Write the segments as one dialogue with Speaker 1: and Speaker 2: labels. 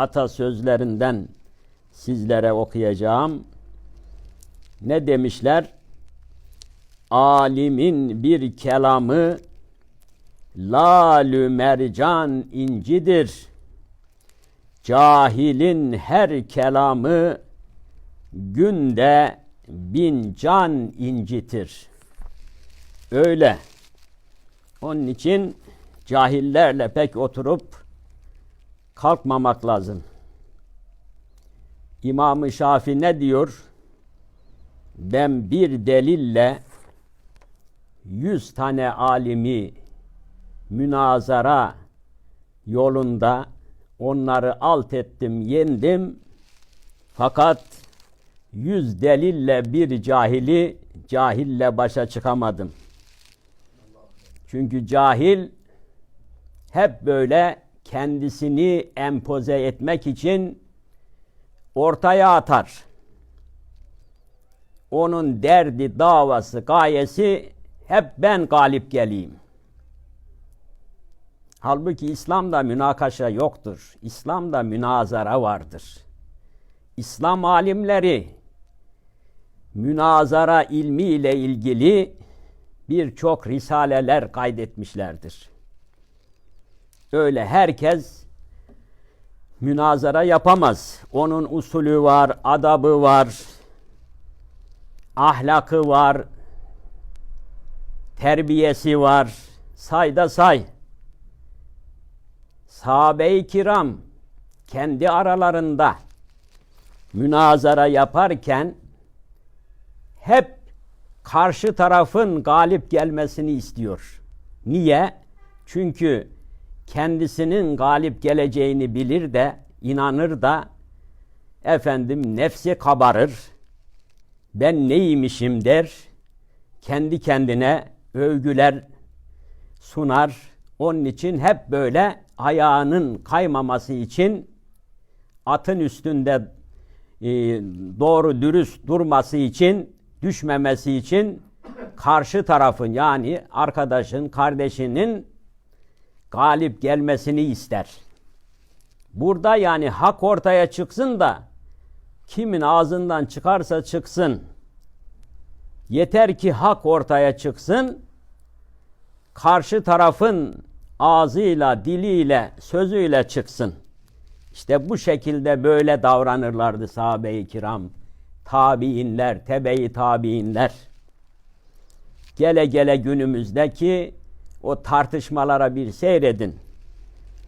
Speaker 1: atasözlerinden sizlere okuyacağım. Ne demişler? Alimin bir kelamı lalü mercan incidir. Cahilin her kelamı günde bin can incitir. Öyle. Onun için cahillerle pek oturup kalkmamak lazım. İmam-ı Şafi ne diyor? Ben bir delille yüz tane alimi münazara yolunda onları alt ettim, yendim. Fakat yüz delille bir cahili cahille başa çıkamadım. Çünkü cahil hep böyle kendisini empoze etmek için ortaya atar. Onun derdi, davası, gayesi hep ben galip geleyim. Halbuki İslam'da münakaşa yoktur. İslam'da münazara vardır. İslam alimleri münazara ilmi ile ilgili birçok risaleler kaydetmişlerdir. Öyle herkes münazara yapamaz. Onun usulü var, adabı var, ahlakı var, terbiyesi var. Say da say. Sahabe-i kiram kendi aralarında münazara yaparken hep karşı tarafın galip gelmesini istiyor. Niye? Çünkü kendisinin galip geleceğini bilir de inanır da efendim nefsi kabarır. Ben neymişim der. Kendi kendine övgüler sunar. Onun için hep böyle ayağının kaymaması için atın üstünde e, doğru dürüst durması için düşmemesi için karşı tarafın yani arkadaşın, kardeşinin galip gelmesini ister. Burada yani hak ortaya çıksın da kimin ağzından çıkarsa çıksın. Yeter ki hak ortaya çıksın. Karşı tarafın ağzıyla, diliyle, sözüyle çıksın. İşte bu şekilde böyle davranırlardı sahabe-i kiram. Tabiinler, tebe-i tabiinler. Gele gele günümüzdeki o tartışmalara bir seyredin.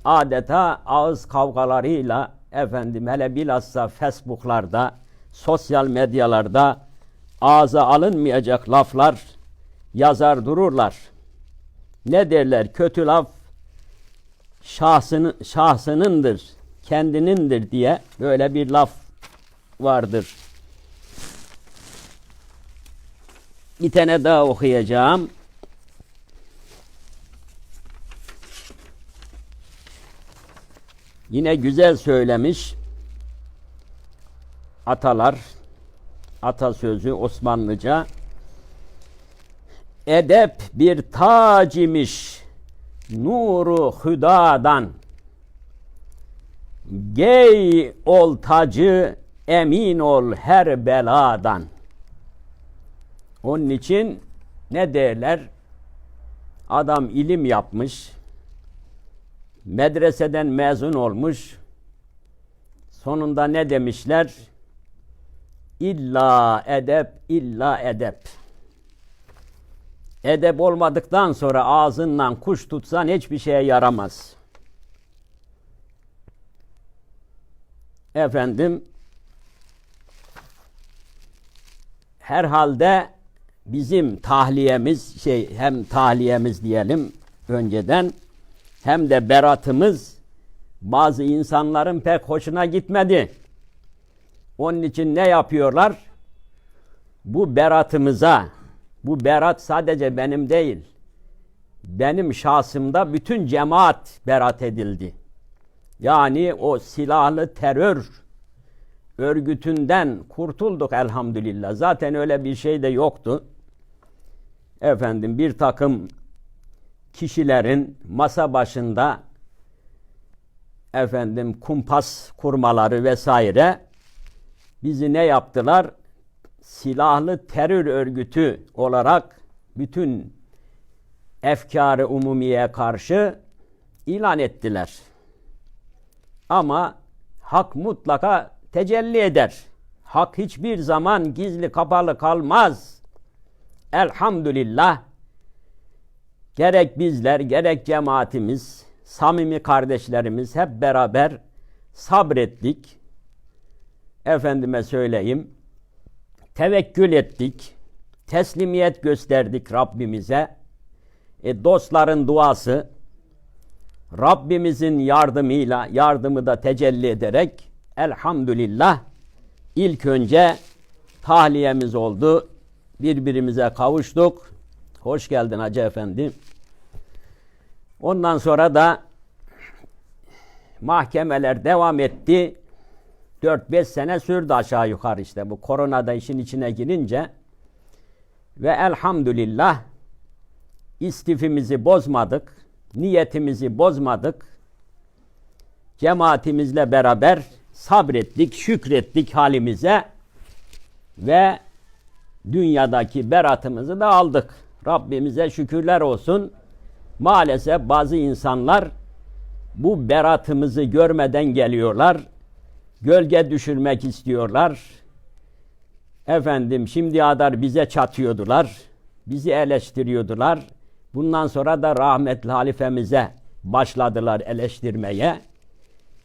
Speaker 1: Adeta ağız kavgalarıyla efendim hele bilhassa Facebook'larda, sosyal medyalarda ağza alınmayacak laflar yazar dururlar. Ne derler? Kötü laf şahsının, şahsınındır, kendinindir diye böyle bir laf vardır. Bir tane daha okuyacağım. Yine güzel söylemiş atalar, atasözü Osmanlıca. Edep bir tac imiş nuru hüdadan. Gey ol tacı, emin ol her beladan. Onun için ne derler? Adam ilim yapmış, medreseden mezun olmuş. Sonunda ne demişler? İlla edep, illa edep. Edep olmadıktan sonra ağzından kuş tutsan hiçbir şeye yaramaz. Efendim, herhalde bizim tahliyemiz şey hem tahliyemiz diyelim önceden hem de beratımız bazı insanların pek hoşuna gitmedi. Onun için ne yapıyorlar? Bu beratımıza, bu berat sadece benim değil, benim şahsımda bütün cemaat berat edildi. Yani o silahlı terör örgütünden kurtulduk elhamdülillah. Zaten öyle bir şey de yoktu. Efendim bir takım kişilerin masa başında efendim kumpas kurmaları vesaire bizi ne yaptılar? Silahlı terör örgütü olarak bütün efkarı umumiye karşı ilan ettiler. Ama hak mutlaka tecelli eder. Hak hiçbir zaman gizli kapalı kalmaz. Elhamdülillah gerek bizler gerek cemaatimiz, samimi kardeşlerimiz hep beraber sabrettik. Efendime söyleyeyim. Tevekkül ettik. Teslimiyet gösterdik Rabbimize. E, dostların duası Rabbimizin yardımıyla yardımı da tecelli ederek elhamdülillah ilk önce tahliyemiz oldu. Birbirimize kavuştuk. Hoş geldin Hacı Efendi. Ondan sonra da mahkemeler devam etti. 4-5 sene sürdü aşağı yukarı işte bu koronada işin içine girince ve elhamdülillah istifimizi bozmadık, niyetimizi bozmadık. Cemaatimizle beraber sabrettik, şükrettik halimize ve dünyadaki beratımızı da aldık. Rabbimize şükürler olsun. Maalesef bazı insanlar bu beratımızı görmeden geliyorlar. Gölge düşürmek istiyorlar. Efendim şimdi kadar bize çatıyordular. Bizi eleştiriyordular. Bundan sonra da rahmetli halifemize başladılar eleştirmeye.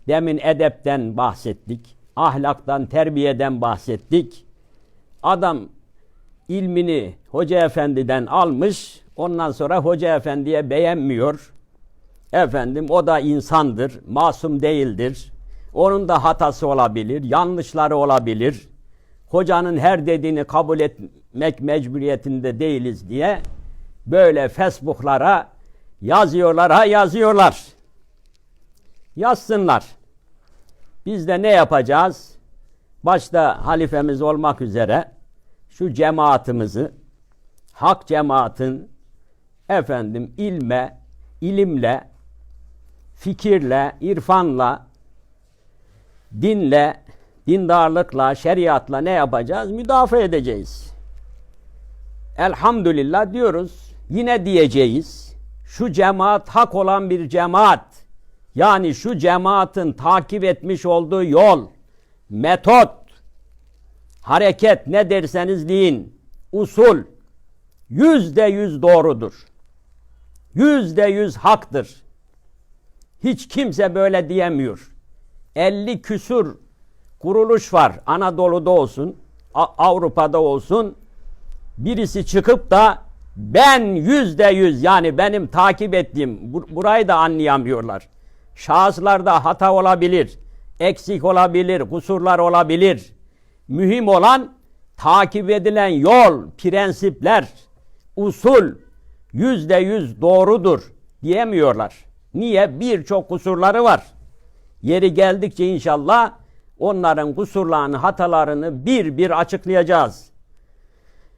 Speaker 1: Demin edepten bahsettik. Ahlaktan, terbiyeden bahsettik. Adam ilmini hoca efendiden almış. Ondan sonra hoca efendiye beğenmiyor. Efendim o da insandır, masum değildir. Onun da hatası olabilir, yanlışları olabilir. Hocanın her dediğini kabul etmek mecburiyetinde değiliz diye böyle Facebook'lara yazıyorlar ha yazıyorlar. Yazsınlar. Biz de ne yapacağız? Başta halifemiz olmak üzere şu cemaatimizi hak cemaatin efendim ilme, ilimle, fikirle, irfanla, dinle, dindarlıkla, şeriatla ne yapacağız? Müdafaa edeceğiz. Elhamdülillah diyoruz. Yine diyeceğiz. Şu cemaat hak olan bir cemaat. Yani şu cemaatin takip etmiş olduğu yol, metot, hareket ne derseniz deyin, usul yüzde yüz doğrudur. Yüzde yüz haktır. Hiç kimse böyle diyemiyor. 50 küsur kuruluş var. Anadolu'da olsun, Avrupa'da olsun. Birisi çıkıp da ben yüzde yüz yani benim takip ettiğim burayı da anlayamıyorlar. Şahıslarda hata olabilir, eksik olabilir, kusurlar olabilir. Mühim olan takip edilen yol, prensipler, usul yüzde yüz doğrudur diyemiyorlar. Niye? Birçok kusurları var. Yeri geldikçe inşallah onların kusurlarını, hatalarını bir bir açıklayacağız.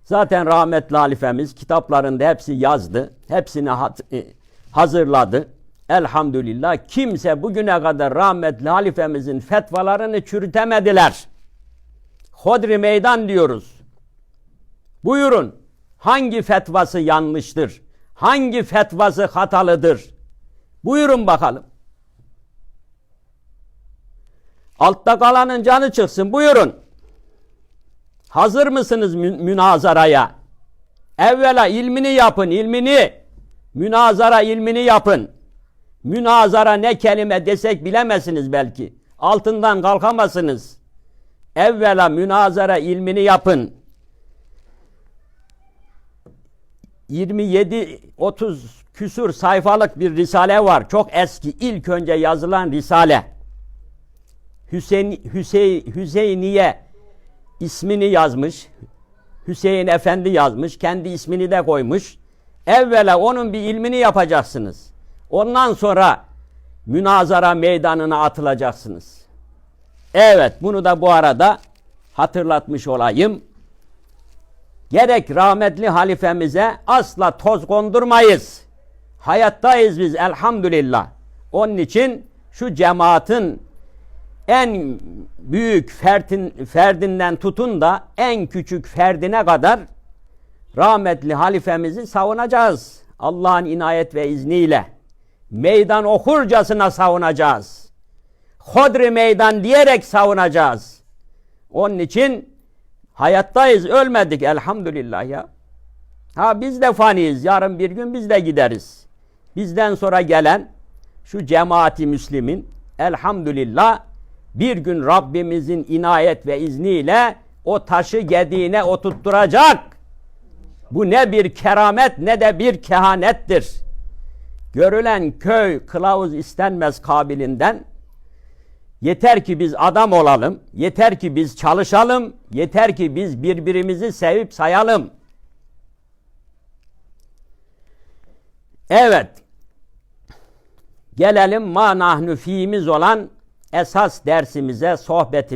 Speaker 1: Zaten rahmetli halifemiz kitaplarında hepsi yazdı. Hepsini e, hazırladı. Elhamdülillah kimse bugüne kadar rahmetli halifemizin fetvalarını çürütemediler. Hodri meydan diyoruz. Buyurun hangi fetvası yanlıştır? Hangi fetvası hatalıdır? Buyurun bakalım. Altta kalanın canı çıksın. Buyurun. Hazır mısınız mü münazaraya? Evvela ilmini yapın, ilmini. Münazara ilmini yapın. Münazara ne kelime desek bilemezsiniz belki. Altından kalkamazsınız. Evvela münazara ilmini yapın. 27-30 küsur sayfalık bir risale var. Çok eski, ilk önce yazılan risale. Hüseyin, Hüseyin, Hüseyniye ismini yazmış. Hüseyin Efendi yazmış. Kendi ismini de koymuş. Evvela onun bir ilmini yapacaksınız. Ondan sonra münazara meydanına atılacaksınız. Evet bunu da bu arada hatırlatmış olayım. Gerek rahmetli halifemize asla toz kondurmayız. Hayattayız biz elhamdülillah. Onun için şu cemaatin en büyük ferdin, ferdinden tutun da en küçük ferdine kadar rahmetli halifemizi savunacağız. Allah'ın inayet ve izniyle. Meydan okurcasına savunacağız. Hodri meydan diyerek savunacağız. Onun için hayattayız, ölmedik elhamdülillah ya. Ha biz de faniyiz. Yarın bir gün biz de gideriz. Bizden sonra gelen şu cemaati Müslim'in elhamdülillah bir gün Rabbimizin inayet ve izniyle o taşı gediğine oturtturacak. Bu ne bir keramet ne de bir kehanettir. Görülen köy kılavuz istenmez kabilinden. Yeter ki biz adam olalım, yeter ki biz çalışalım, yeter ki biz birbirimizi sevip sayalım. Evet. Gelelim ma nahnu fiimiz olan esas dersimize, sohbetimize.